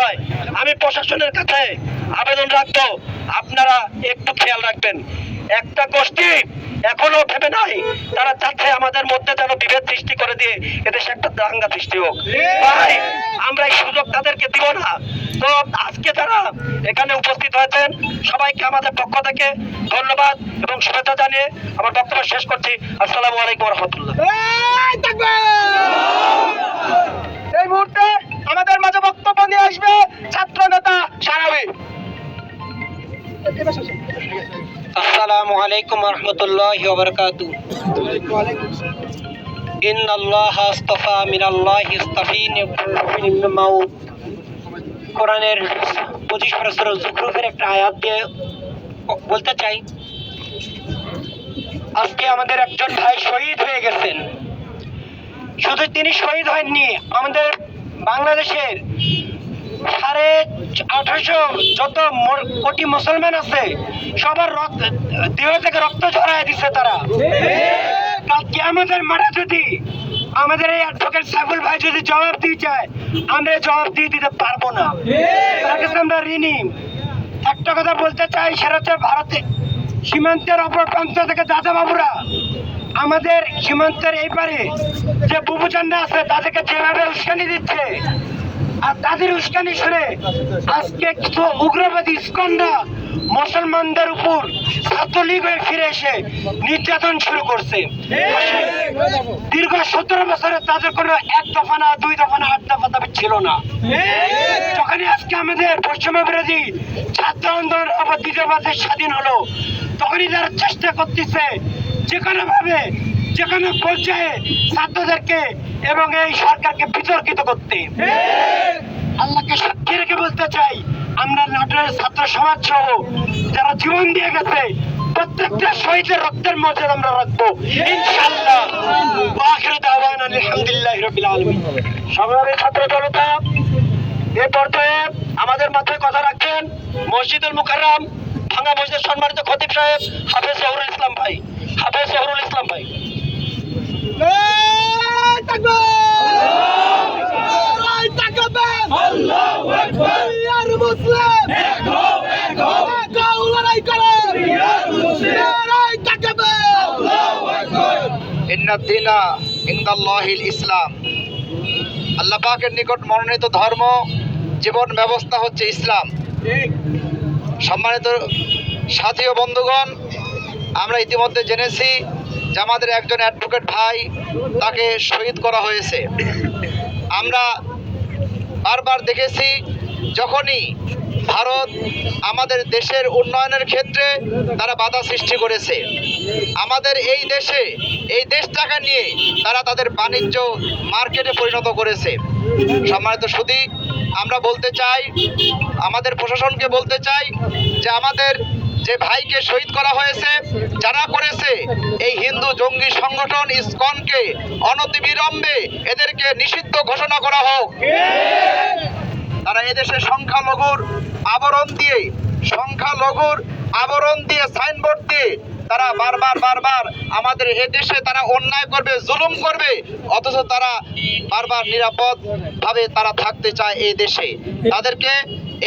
হয়, আমি প্রশাসনের কাছে আবেদন রাখব। আপনারা একটু খেয়াল রাখবেন। একটা গোষ্ঠী এখনও ভেবে নাই, তারা চাচ্ছে আমাদের মধ্যে যেন বিভেদ সৃষ্টি করে দিয়ে এদেশে একটা দাঙ্গা সৃষ্টি হোক। তাই আমরা এই সুযোগ তাদেরকে দিব না। তো আজকে যারা এখানে উপস্থিত হয়েছেন, সবাইকে আমাদের পক্ষ থেকে ধন্যবাদ এবং শুভেচ্ছা জানিয়ে আমার বক্তব্য শেষ করছি। আসসালামু আলাইকুম রহমতুল্লাহ। আলাইকুম পঁচিশ জুকরুফের একটা আয়াত দিয়ে বলতে চাই। আজকে আমাদের একজন ভাই শহীদ হয়ে গেছেন। শুধু তিনি শহীদ হননি, আমাদের বাংলাদেশের সাড়ে আঠারোশো যত মর- কোটি মুসলমান আছে, সবার রক্ত, দেহ থেকে রক্ত ঝরায় দিচ্ছে তারা। কালকে আমাদের মাঠে যদি আমাদের এই অ্যাডভোকেট সাইফুল ভাই যদি জবাব দিয়ে যায় আমরা জবাব দিয়ে দিতে পারব না। তার কাছে আমরা ঋণী। একটা কথা বলতে চাই, সেটা হচ্ছে ভারতে সীমান্তের অপর প্রান্ত থেকে দাদা বাবুরা, আমাদের সীমান্তের এই পারে যে বুবুচান্ডা আছে, তাদেরকে যেভাবে উস্কানি দিচ্ছে আর তাদের উস্কানি শুনে আজকে কিছু উগ্রবাদী স্কন্দা মুসলমানদের উপর ছাত্রলীগ হয়ে ফিরে এসে নির্যাতন শুরু করছে। দীর্ঘ সতেরো বছরে তাদের কোনো এক দফা না, দুই দফা না, আট দফা দাবি ছিল না। যখনই আজকে আমাদের পশ্চিমা বিরোধী ছাত্র আন্দোলন আবার দ্বিতীয় স্বাধীন হলো, তখনই তারা চেষ্টা করতেছে যে কোনো ভাবে যে কোনো পর্যায়ে ছাত্রদেরকে এবং এই সরকারকে বিতর্কিত করতে। আল্লাহকে সাক্ষী রেখে বলতে চাই, আমরা নাটোরের ছাত্র সমাজ সহ যারা জীবন দিয়ে গেছে, প্রত্যেকটা শহীদের রক্তের মর্যাদা আমরা রাখব। ইনশাআল্লাহ। আলহামদুলিল্লাহ সংগ্রামী ছাত্র জনতা, এ পর্যায়ে আমাদের মাথায় কথা রাখছেন মসজিদুল মুকাররম, ভাঙা মসজিদের সম্মানিত খতিব সাহেব হাফেজ জহুরুল ইসলাম ভাই। হাফেজ জহুরুল ইসলাম ভাই। ইসলাম আল্লাহ নিকট মনোনীত ধর্ম জীবন ব্যবস্থা হচ্ছে ইসলাম সম্মানিত সাথী বন্ধুগণ আমরা ইতিমধ্যে জেনেছি যে আমাদের একজন অ্যাডভোকেট ভাই তাকে শহীদ করা হয়েছে। আমরা বারবার দেখেছি, যখনই ভারত আমাদের দেশের উন্নয়নের ক্ষেত্রে তারা বাধা সৃষ্টি করেছে। আমাদের এই দেশে, এই দেশটাকে নিয়ে তারা তাদের বাণিজ্য মার্কেটে পরিণত করেছে। সম্মানিত সুদী আমরা বলতে চাই, আমাদের প্রশাসনকে বলতে চাই যে আমাদের যে ভাইকে শহীদ করা হয়েছে, যারা করেছে, এই হিন্দু জঙ্গি সংগঠন ইসকনকে অনতিবিলম্বে এদেরকে নিষিদ্ধ ঘোষণা করা হোক। তারা এদেশে সংখ্যালঘুর আবরণ দিয়ে, সংখ্যালঘুর আবরণ দিয়ে সাইনবোর্ড দিয়ে তারা বারবার বারবার আমাদের এ দেশে তারা অন্যায় করবে, জুলুম করবে, অথচ তারা বারবার নিরাপদ ভাবে তারা থাকতে চায় এই দেশে। তাদেরকে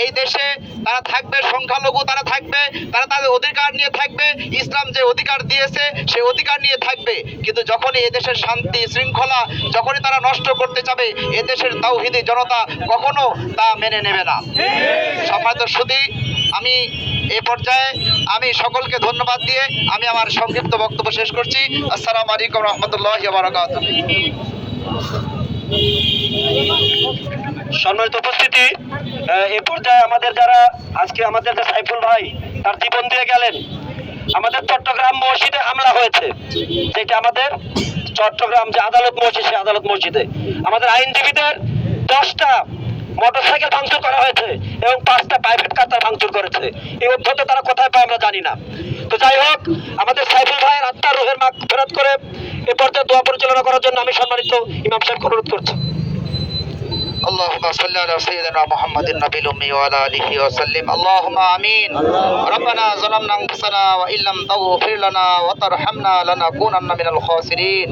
এই দেশে তারা থাকবে, সংখ্যালঘু তারা থাকবে অধিকার নিয়ে থাকবে, ইসলাম যে অধিকার দিয়েছে সেই অধিকার নিয়ে থাকবে। কিন্তু যখনই এদেশের শান্তি, শৃঙ্খলা, যখনই তারা নষ্ট করতে চাবে, এদেশের তাওহিদি জনতা কখনো তা মেনে নেবে না। সম্মানিত সুদী আমি এ পর্যায়ে আমি সকলকে ধন্যবাদ দিয়ে আমি আমার সংক্ষিপ্ত বক্তব্য শেষ করছি। আসসালামু আলাইকুম রহমতুল্লাহ বারকাত সম্মানিত উপস্থিতি, এ পর্যায়ে আমাদের যারা, আজকে আমাদের সাইফুল ভাই তার জীবন দিয়ে গেলেন। আমাদের চট্টগ্রাম মসজিদে হামলা হয়েছে। যেটা আমাদের চট্টগ্রাম যে আদালত মসজিদ, সেই আদালত মসজিদে। আমাদের আইনজীবীদের দশটা মোটরসাইকেল ভাঙচুর করা হয়েছে এবং পাঁচটা প্রাইভেট কার তারা ভাঙচুর করেছে। এই অধ্যত্ত তারা কোথায় পায় আমরা জানি না। তো যাই হোক, আমাদের সাইফুল ভাইয়ের আত্মার রোহের মাগ ফেরত করে এ পর্যায়ে দোয়া পরিচালনা করার জন্য আমি সম্মানিত ইমাম সাহেব অনুরোধ করছি। اللهم صل على سيدنا محمد النبي الأمي وعلى آله وسلم اللهم آمين ربنا ظلمنا أنفسنا وإن لم تغفر لنا وترحمنا لنكونن من الخاسرين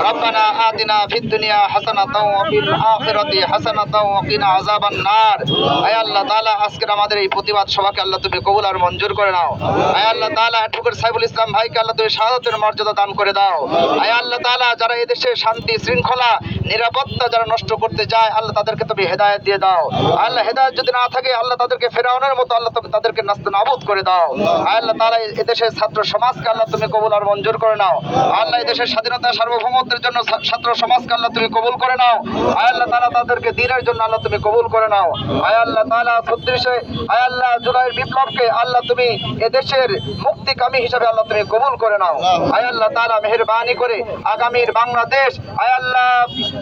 ربنا آتنا في الدنيا حسنة وفي الآخرة حسنة وقنا عذاب النار আয় আল্লাহ তাআলা আজকের আমাদের এই প্রতিবাদ সভাকে আল্লাহ তুমি কবুল আর মঞ্জুর করে নাও আয় আল্লাহ তাআলা ঠুকুর সাইফুল ইসলাম ভাইকে আল্লাহ তুমি শাহাদাতের মর্যাদা দান করে দাও আয় আল্লাহ তাআলা যারা এদেশে শান্তি শৃঙ্খলা নিরাপত্তা যারা নষ্ট করতে যায় আল্লাহ তাদেরকে তুমি হেদায়েত দিয়ে দাও। আল্লাহ হেদায়েত যদি না থাকে, আল্লাহ তাদেরকে ফেরাউনের মতো আল্লাহ তুমি তাদেরকে নাস্ত নাবুদ করে দাও। আল্লাহ তাআলা এদেশের ছাত্র সমাজকে আল্লাহ তুমি কবুল আর মঞ্জুর করে নাও। আল্লাহ এদেশের স্বাধীনতা সার্বভৌমত্বের জন্য ছাত্র সমাজকে আল্লাহ তুমি কবুল করে নাও। আয় আল্লাহ তাআলা তাদেরকে দিনের জন্য আল্লাহ তুমি কবুল করে নাও। আয় আল্লাহ তাআলা ছত্রিশে আয় আল্লাহ জুলাইয়ের বিপ্লবকে আল্লাহ তুমি এদেশের মুক্তিকামী হিসাবে আল্লাহ তুমি কবুল করে নাও। আয় আল্লাহ তাআলা মেহেরবানি করে আগামীর বাংলাদেশ আয় আল্লাহ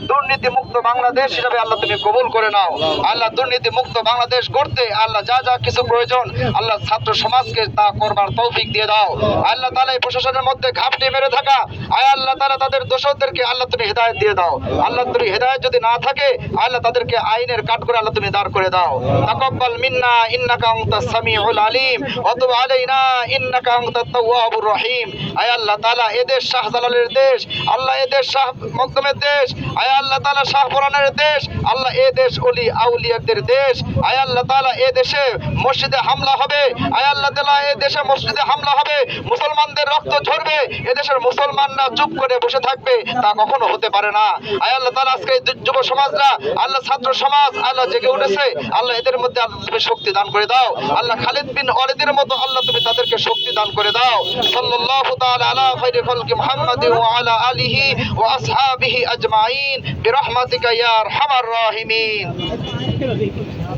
দুর্নীতি মুক্ত বাংলাদেশ হিসাবে আল্লাহ তুমি কবুল করে নাও। আল্লাহ দুর্নীতি মুক্ত বাংলাদেশ গড়তে আল্লাহ যা যা কিছু প্রয়োজন, আল্লাহ ছাত্র সমাজকে তা করবার তৌফিক দিয়ে দাও। আল্লাহ তাআলা এই প্রশাসনের মধ্যে ঘাপটি মেরে থাকা, আয় আল্লাহ তাআলা তাদের দোষদেরকে আল্লাহ তুমি হেদায়েত দিয়ে দাও। আল্লাহ তুমি হেদায়েত যদি না থাকে, আল্লাহ তাদেরকে আইনের কাঠ করে আল্লাহ তুমি দাঁড় করে দাও। তাকাব্বাল মিন্না, ইন্নাকা আনতাস সামিউল আলিম ওয়া তুব আলাইনা, ইন্নাকা আনতাত তাওয়াবুর রহিম। আয় আল্লাহ তাআলা এদেশ শাহজালালের দেশ, আল্লাহ এদেশ শাহ মকদমের দেশ, আয় আল্লাহ তাআলা শাহপুরানের দেশ, আল্লাহ এ দেশ অলি আউলিয়াদের দেশ। তাআলা এ দেশে মসজিদে হামলা হবে। তাআলা এ দেশে মসজিদে হামলা হবে। মুসলমানদের রক্ত ঝরবে। এ দেশের মুসলমানরা চুপ করে বসে থাকবে। তা কখনো হতে পারে না। তাআলা আজকে যুব সমাজরা, আল্লাহ ছাত্র সমাজ, আল্লাহ জেগে উঠেছে। আল্লাহ এদের মধ্যে আল্লাহ শক্তি দান করে দাও। আল্লাহ খালিদ বিন ওয়ালিদের মতো আল্লাহ তুমি তাদেরকে শক্তি দান করে দাও। সাল্লাল্লাহু তাআলা আলা মুহাম্মাদ ওয়া আলা আলিহি ওয়া আসহাবিহি আজমাইন। বিরহমাতিকা ইয়া আরহামার রাহিমিন